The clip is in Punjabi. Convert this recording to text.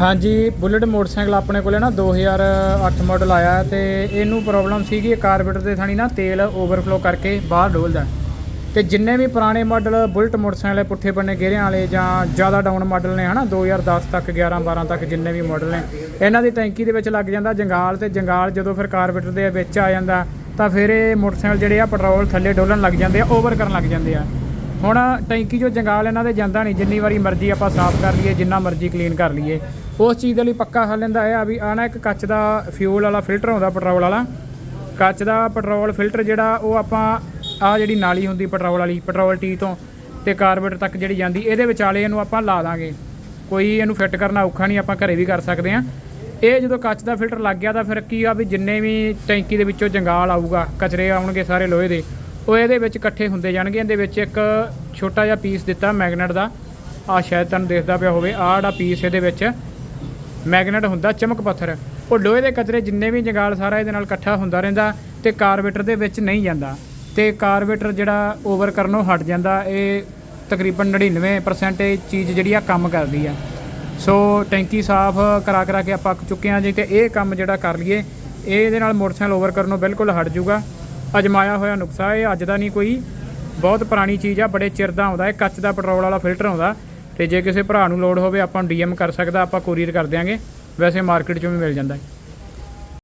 ਹਾਂਜੀ ਬੁਲਟ ਮੋਟਰਸਾਈਕਲ ਆਪਣੇ ਕੋਲੇ ਨਾ 2008 ਮਾਡਲ ਆਇਆ ਤੇ ਇਹਨੂੰ ਪ੍ਰੋਬਲਮ ਸੀਗੀ, ਇਹ ਕਾਰਬੇਟਰ ਦੇ ਥਾਣੀ ਨਾ ਤੇਲ ਓਵਰਫਲੋ ਕਰਕੇ ਬਾਹਰ ਡੋਲਦਾ ਤੇ ਜਿੰਨੇ ਵੀ ਪੁਰਾਣੇ ਮਾਡਲ ਬੁਲਟ ਮੋਟਰਸਾਈਕਲ ਪੁੱਠੇ ਬੰਨੇ ਗੇਰਿਆਂ ਵਾਲੇ ਜਾਂ ਜ਼ਿਆਦਾ ਡਾਊਨ ਮਾਡਲ ਨੇ ਹਨਾ 2010 ਤੱਕ 11 12 ਤੱਕ ਜਿੰਨੇ ਵੀ ਮਾਡਲ ਨੇ, ਇਹਨਾਂ ਦੀ ਟੈਂਕੀ ਦੇ ਵਿੱਚ ਲੱਗ ਜਾਂਦਾ ਜੰਗਾਲ ਤੇ ਜੰਗਾਲ ਜਦੋਂ ਫਿਰ ਕਾਰਬੇਟਰ ਦੇ ਵਿੱਚ ਆ ਜਾਂਦਾ ਤਾਂ ਫਿਰ ਇਹ ਮੋਟਰਸਾਈਕਲ ਜਿਹੜੇ ਆ ਪੈਟਰੋਲ ਥੱਲੇ ਡੋਲਣ ਲੱਗ ਜਾਂਦੇ ਆ ਓਵਰ ਕਰਨ ਲੱਗ ਜਾਂਦੇ ਆ। ਹੁਣ ਟੈਂਕੀ ਜੋ ਜੰਗਾਲ ਇਹਨਾਂ ਦੇ ਜਾਂਦਾ ਨਹੀਂ, ਜਿੰਨੀ ਵਾਰੀ ਮਰਜ਼ੀ ਆਪਾਂ ਸਾਫ਼ ਕਰ ਲਈਏ, ਜਿੰਨਾ ਮਰਜ਼ੀ ਕਲੀਨ ਕਰ ਲਈਏ। ਉਸ ਚੀਜ਼ ਦੇ ਲਈ ਪੱਕਾ ਹੱਲ ਇਹਦਾ ਇਹ ਆ ਵੀ ਆਹ ਨਾ ਇੱਕ ਕੱਚ ਦਾ ਫਿਊਲ ਵਾਲਾ ਫਿਲਟਰ ਆਉਂਦਾ ਪੈਟਰੋਲ ਵਾਲਾ। ਕੱਚ ਦਾ ਪੈਟਰੋਲ ਫਿਲਟਰ ਜਿਹੜਾ, ਉਹ ਆਪਾਂ ਆ ਜਿਹੜੀ ਨਾਲੀ ਹੁੰਦੀ ਪੈਟਰੋਲ ਵਾਲੀ ਪੈਟਰੋਲ ਟੀ ਤੋਂ ਤੇ ਕਾਰਬੇਟਰ ਤੱਕ ਜਿਹੜੀ ਜਾਂਦੀ, ਇਹਦੇ ਵਿਚਾਲੇ ਇਹਨੂੰ ਆਪਾਂ ਲਾ ਦਾਂਗੇ। ਕੋਈ ਇਹਨੂੰ ਫਿੱਟ ਕਰਨਾ ਔਖਾ ਨਹੀਂ, ਆਪਾਂ ਘਰੇ ਵੀ ਕਰ ਸਕਦੇ ਆ ਇਹ ਜਦੋਂ ਕੱਚ ਦਾ ਫਿਲਟਰ ਲੱਗ ਗਿਆ ਤਾਂ ਫਿਰ ਕੀ ਆ ਵੀ ਜਿੰਨੇ ਵੀ ਟੈਂਕੀ ਦੇ ਵਿੱਚੋਂ ਜੰਗਾਲ ਆਊਗਾ, ਕਚਰੇ ਆਉਣਗੇ ਸਾਰੇ ਲੋਹੇ ਦੇ ਉਹ ਇਹਦੇ ਵਿੱਚ ਇਕੱਠੇ ਹੁੰਦੇ ਜਾਣਗੇ। ਇਹਦੇ ਵਿੱਚ ਇੱਕ ਛੋਟਾ ਜਿਹਾ ਪੀਸ ਦਿੱਤਾ ਮੈਗਨੇਟ ਦਾ। ਆ ਸ਼ਾਇਦ ਤੁਹਾਨੂੰ ਦੇਖਦਾ ਪਿਆ ਹੋਵੇ। ਆਹ ਜਿਹੜਾ ਪੀਸ ਇਹਦੇ ਵਿੱਚ ਮੈਗਨੇਟ ਹੁੰਦਾ, ਚਮਕ ਪੱਥਰ। ਉਹ ਲੋਹੇ ਦੇ ਕਚਰੇ ਜਿੰਨੇ ਵੀ ਜੰਗਾਲ ਸਾਰਾ ਇਹਦੇ ਨਾਲ ਇਕੱਠਾ ਹੁੰਦਾ ਰਹਿੰਦਾ ਤੇ ਕਾਰਬੇਟਰ ਦੇ ਵਿੱਚ ਨਹੀਂ ਜਾਂਦਾ। ਤੇ ਕਾਰਬੇਟਰ ਜਿਹੜਾ ਓਵਰ ਕਰਨੋਂ ਹਟ ਜਾਂਦਾ। ਇਹ ਤਕਰੀਬਨ 99% ਇਹ ਚੀਜ਼ ਜਿਹੜੀ ਆ ਕੰਮ ਕਰਦੀ ਆ। ਸੋ ਟੈਂਕੀ ਸਾਫ਼ ਕਰਾ ਕਰਾ ਕੇ ਆਪਾਂ ਚੁੱਕੇ ਹਾਂ ਜੀ ਤੇ ਇਹ ਕੰਮ ਜਿਹੜਾ ਕਰ ਲਈਏ, ਇਹ ਇਹਦੇ ਨਾਲ ਮੋਟਰਸਾਈਕਲ ਓਵਰ ਕਰਨੋਂ ਬਿਲਕੁਲ ਹਟ ਜਾਊਗਾ ਅਜਮਾਇਆ ਹੋਇਆ ਨੁਕਸਾ ਇਹ ਅੱਜ ਦਾ ਨਹੀਂ ਕੋਈ ਬਹੁਤ ਪੁਰਾਣੀ ਚੀਜ਼ ਆ, ਬੜੇ ਚਿਰ ਦਾ ਆਉਂਦਾ ਇਹ ਕੱਚ ਦਾ ਪੈਟਰੋਲ ਵਾਲਾ ਫਿਲਟਰ ਆਉਂਦਾ। ਤੇ ਜੇ ਕਿਸੇ ਭਰਾ ਨੂੰ ਲੋੜ ਹੋਵੇ, ਆਪਾਂ ਨੂੰ ਡੀਐਮ ਕਰ ਸਕਦਾ, ਆਪਾਂ ਕੋਰੀਅਰ ਕਰ ਦਿਆਂਗੇ। ਵੈਸੇ ਮਾਰਕੀਟ 'ਚੋਂ ਵੀ ਮਿਲ ਜਾਂਦਾ ਹੈ।